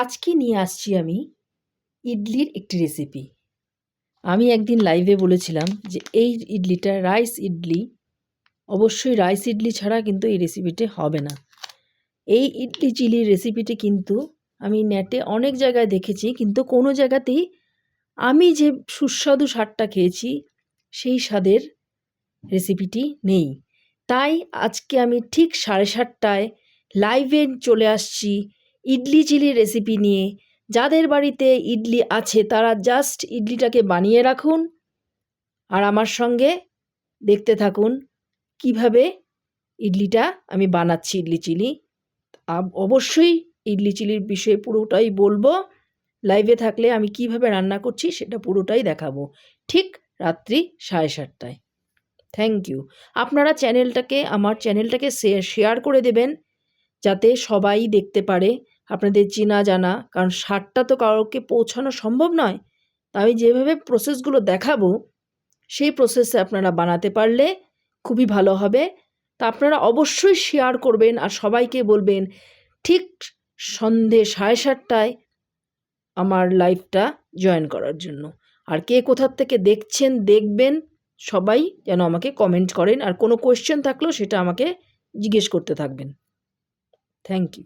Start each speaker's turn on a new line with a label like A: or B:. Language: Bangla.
A: আজকে নিয়ে আসছি আমি ইডলির একটি রেসিপি আমি একদিন লাইভে বলেছিলাম যে এই ইডলিটা রাইস ইডলি, অবশ্যই রাইস ইডলি ছাড়া কিন্তু এই রেসিপিটি হবে না। এই ইডলি চিলির রেসিপিটি কিন্তু আমি নেটে অনেক জায়গায় দেখেছি, কিন্তু কোনো জায়গাতেই আমি যে সুস্বাদু স্বাদটা খেয়েছি, সেই স্বাদের রেসিপিটি নেই। তাই আজকে আমি ঠিক সাড়ে সাতটায় লাইভে চলে আসছি ইডলি চিলি রেসিপি নিয়ে। যাদের বাড়িতে ইডলি আছে, তারা জাস্ট ইডলিটাকে বানিয়ে রাখুন। আর আমার সঙ্গে দেখতে থাকুন কীভাবে ইডলিটা আমি বানাচ্ছি ইডলি চিলি। অবশ্যই ইডলি চিলির বিষয়ে পুরোটাই বলব। লাইভে থাকলে আমি কীভাবে রান্না করছি সেটা পুরোটাই দেখাবো। ঠিক রাত্রি সাড়ে সাতটায়। থ্যাংক ইউ আপনারা চ্যানেলটাকে আমার চ্যানেলটাকে শেয়ার করে দেবেন। যাতে সবাই দেখতে পারে। আপনাদের চেনা জানা, কারণ সারটা তো কারোকে পৌঁছানো সম্ভব নয়। তা আমি যেভাবে প্রসেসগুলো দেখাবো, সেই প্রসেসে আপনারা বানাতে পারলে খুবই ভালো হবে। তা আপনারা অবশ্যই শেয়ার করবেন আর সবাইকে বলবেন, ঠিক সন্ধে সাড়ে সাতটায় আমার লাইভটা জয়েন করার জন্য। আর কে কোথার থেকে দেখছেন, দেখবেন, সবাই যেন আমাকে কমেন্ট করেন। আর কোনো কোয়েশ্চেন থাকলেও সেটা আমাকে জিজ্ঞেস করতে থাকবেন। Thank you